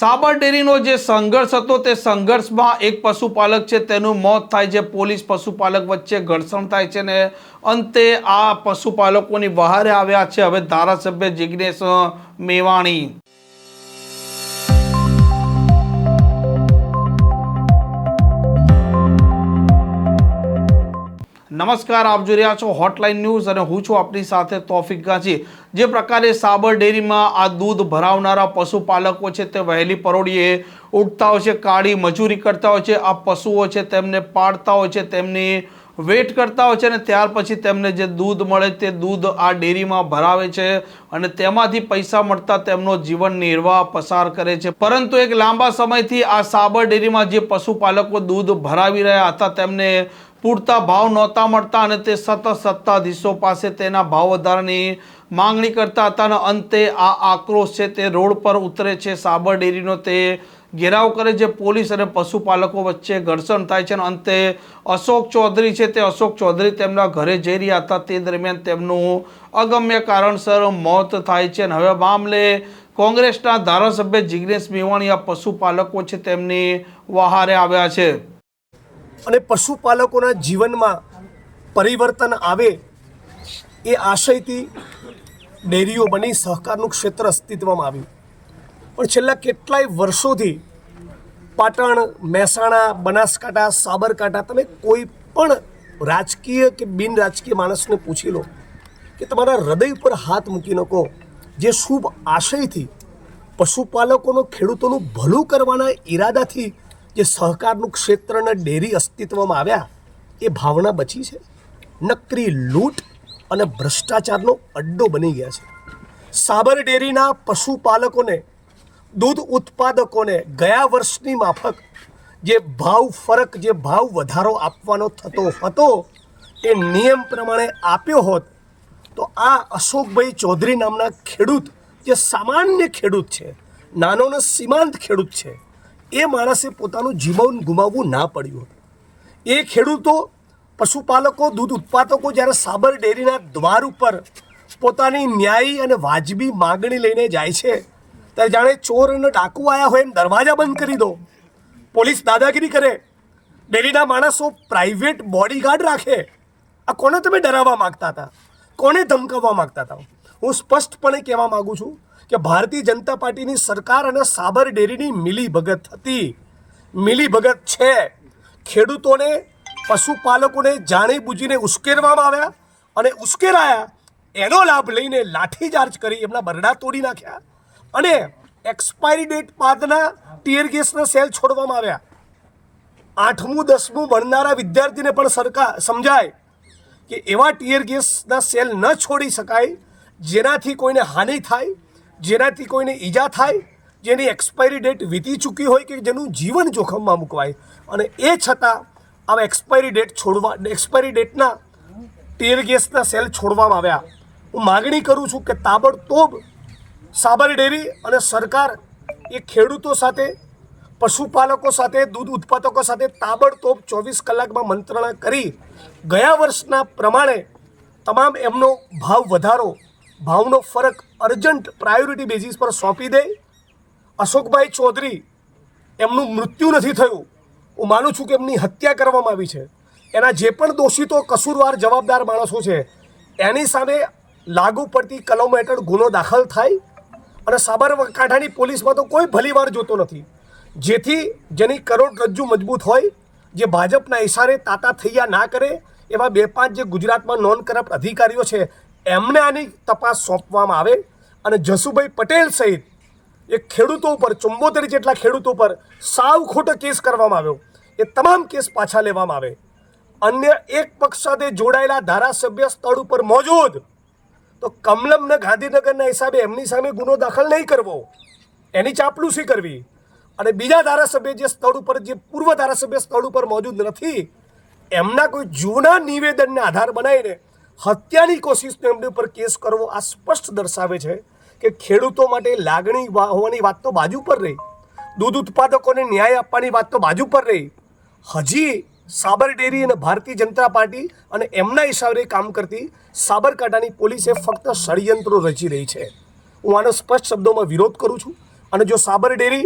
સાબર ડેરીનો જે સંઘર્ષ હતો તે સંઘર્ષમાં એક પશુપાલક છે, તેનું મોત થાય છે. પોલીસ પશુપાલક વચ્ચે ઘર્ષણ થાય છે ને અંતે આ પશુપાલકોની વહારે આવ્યા છે. હવે ધારાસભ્ય જિજ્ઞેશ મેવાણી. નમસ્કાર, આપ જોઈ રહ્યા છો હોટલાઇન ન્યૂઝ અને હું છું આપની સાથે તોફિક ગાંચી જે પ્રકારે સાબર ડેરીમાં આ દૂધ ભરાવનારા પશુપાલકો છે તે વહેલી પરોળીએ ઉઠતા હોય છે કાળી મજૂરી કરતા હોય છે, આ પશુઓ છે તેમને પાળતા હોય છે, તેમની વેટ કરતા હોય છે અને ત્યાર પછી તેમને જે દૂધ મળે તે દૂધ આ ડેરીમાં ભરાવે છે અને તેમાંથી પૈસા મળતા તેમનો જીવન નિર્વાહ પસાર કરે છે. પરંતુ એક લાંબા સમયથી આ સાબર ડેરીમાં જે પશુપાલકો દૂધ ભરાવી રહ્યા હતા તેમને પૂરતા ભાવ નહોતા મળતા અને તે સતત સત્તાધીશો પાસે તેના ભાવ વધારાની માંગણી કરતા હતા અને અંતે આ આક્રોશ છે તે રોડ પર ઉતરે છે. સાબર ડેરીનો તે ઘેરાવ કરે છે. પોલીસ અને પશુપાલકો વચ્ચે ઘર્ષણ થાય છે અને અંતે અશોક ચૌધરી છે તે અશોક ચૌધરી તેમના ઘરે જઈ રહ્યા હતા. તે દરમિયાન તેમનું અગમ્ય કારણસર મોત થાય છે અને હવે મામલે કોંગ્રેસના ધારાસભ્ય જિગ્નેશ મેવાણી આ પશુપાલકો છે તેમની વહારે આવ્યા છે. અને પશુપાલકોના જીવનમાં પરિવર્તન આવે એ આશયથી ડેરીઓ બની સહકારનું ક્ષેત્ર અસ્તિત્વમાં આવ્યું. પણ છેલ્લા કેટલાય વર્ષોથી પાટણ, મહેસાણા, બનાસકાંઠા, સાબરકાંઠા તમે કોઈ પણ રાજકીય કે બિન રાજકીય માણસને પૂછી લો કે તમારા હૃદય પર હાથ મૂકીને કહો જે શુભ આશયથી પશુપાલકોનો ખેડૂતોનું ભલું કરવાના ઈરાદાથી જે સહકારનું ક્ષેત્ર અને ડેરી અસ્તિત્વમાં આવ્યા, એ ભાવના બચી છે. નકરી લૂંટ અને ભ્રષ્ટાચારનો અડ્ડો બની ગયા છે. સાબર ડેરીના પશુપાલકોને, દૂધ ઉત્પાદકોને ગયા વર્ષની માફક જે ભાવ ફરક, જે ભાવ વધારો આપવાનો થતો હતો, એ નિયમ પ્રમાણે આપ્યો હોત, તો આ અશોકભાઈ ચૌધરી નામના ખેડૂત, જે સામાન્ય ખેડૂત છે, નાનો ને સીમાંત ખેડૂત છે એ માણસે પોતાનું જીવન ગુમાવવું ના પડ્યું હતું. એ ખેડૂતો, પશુપાલકો, દૂધ ઉત્પાદકો જ્યારે સાબર ડેરીના દ્વાર ઉપર પોતાની ન્યાયી અને વાજબી માગણી લઈને જાય છે, ત્યારે જાણે ચોર અને ડાકુ આવ્યા હોય એમ દરવાજા બંધ કરી દો. પોલીસ દાદાગીરી કરે. ડેરીના માણસો પ્રાઇવેટ બોડીગાર્ડ રાખે. આ કોને તમે ડરાવવા માંગતા હતા? કોને ધમકાવવા માંગતા હતા? હું સ્પષ્ટપણે કહેવા માગું છું કે ભારતીય જનતા પાર્ટીની સરકાર અને સાબર ડેરીની મિલી ભગત હતી. મિલીભગત છે. ખેડૂતોને, પશુપાલકોને જાણી બૂજીને ઉશ્કેરવામાં આવ્યા અને ઉશ્કેરાયા. એનો લાભ લઈને લાઠીચાર્જ કરી એમના બરડા તોડી નાખ્યા અને એક્સપાયરી ડેટ બાદના ટીયર ગેસના સેલ છોડવામાં આવ્યા. આઠમું, દસમું ભણનારા વિદ્યાર્થીને પણ સરકાર સમજાય કે એવા ટીયર ગેસના સેલ ન છોડી શકાય, જેનાથી કોઈને હાનિ થાય જેનાથી કોઈને ઈજા થાય, જેની એક્સપાયરી ડેટ વીતી ચૂકી હોય કે જેનું જીવન જોખમમાં મૂકવાય. અને એ છતાં આવા એક્સપાયરી ડેટ છોડવા એક્સપાયરી ડેટના ટીયર ગેસના સેલ છોડવામાં આવ્યા. હું માગણી કરું છું કે તાબડતોબ સાબર ડેરી અને સરકાર એ ખેડૂતો સાથે, પશુપાલકો સાથે, દૂધ ઉત્પાદકો સાથે તાબડતોબ ચોવીસ કલાકમાં મંત્રણા કરી. ગયા વર્ષના પ્રમાણે તમામ એમનો ભાવ વધારો. ભાવનો ફરક અર્જન્ટ પ્રાયોરિટી બેઝિસ પર સોંપી દે. અશોકભાઈ ચૌધરી, એમનું મૃત્યુ નથી થયું. હું માનું છું કે એમની હત્યા કરવામાં આવી છે. એના જે પણ દોષિતો કસૂરવાર જવાબદાર માણસો છે. એની સામે લાગુ પડતી કલમ હેઠળ ગુનો દાખલ થાય અને સાબરકાંઠાની પોલીસમાં તો કોઈ ભલીવાર જોતો નથી. જેથી જેની કરોડરજ્જુ મજબૂત હોય, જે ભાજપના ઇશારે તાતા થૈયા ના કરે, એવા બે પાંચ જે ગુજરાતમાં નોન કરપ્ટ અધિકારીઓ છે એમને આની તપાસ સોંપવામાં આવે અને જસુભાઈ પટેલ સહિત એ ખેડૂતો ઉપર, ચુંબોતેર જેટલા ખેડૂતો પર સાવ ખોટો કેસ કરવામાં આવ્યો. એ તમામ કેસ પાછા લેવામાં આવે. અન્ય એક પક્ષ સાથે જોડાયેલા ધારાસભ્ય સ્થળ ઉપર મોજૂદ. તો કમલમને ગાંધીનગરના હિસાબે એમની સામે ગુનો દાખલ નહીં કરવો. એની ચાપલુસી કરવી. અને બીજા ધારાસભ્ય જે સ્થળ ઉપર, જે પૂર્વ ધારાસભ્ય સ્થળ ઉપર મોજૂદ નથી, એમના કોઈ જૂના નિવેદનને આધાર બનાવીને હત્યાની કોશિશનો એમની ઉપર કેસ કરવો આ સ્પષ્ટ દર્શાવે છે કે ખેડૂતો માટે લાગણી હોવાની વાત તો બાજુ પર રહી. દૂધ ઉત્પાદકોને ન્યાય આપવાની વાત તો બાજુ પર રહી. હજી સાબર ડેરી અને ભારતીય જનતા પાર્ટી અને એમના હિસાબે કામ કરતી સાબરકાંઠાની પોલીસે ફક્ત ષડયંત્રો રચી રહી છે. હું આનો સ્પષ્ટ શબ્દોમાં વિરોધ કરું છું. અને જો સાબર ડેરી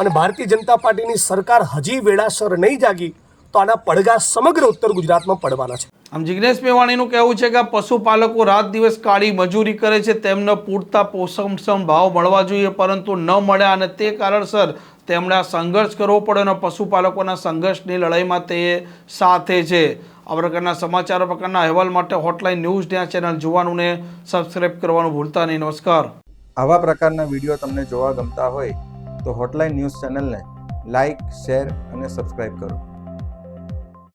અને ભારતીય જનતા પાર્ટીની સરકાર હજી વેળાસર નહીં જાગી, તો આના પડઘા સમગ્ર ઉત્તર ગુજરાતમાં પડવાના છે. આમ જિગ્નેશ મેવાણીનું કહેવું છે કે પશુપાલકો રાત દિવસ કાળી મજૂરી કરે છે, તેમને પૂરતા પોષણક્ષમ ભાવ મળવા જોઈએ, પરંતુ ન મળ્યા અને તે કારણસર તેમણે આ સંઘર્ષ કરવો પડ્યો અને પશુપાલકોના સંઘર્ષની લડાઈમાં તે સાથે છે. આ પ્રકારના સમાચાર પ્રકારના અહેવાલ માટે હોટલાઇન ન્યૂઝ ત્યાં ચેનલ જોવાનું ને સબસ્ક્રાઇબ કરવાનું ભૂલતા નહીં. નમસ્કાર. આવા પ્રકારના વીડિયો તમને જોવા ગમતા હોય તો હોટલાઇન ન્યૂઝ ચેનલને લાઇક શેર અને સબસ્ક્રાઇબ કરો.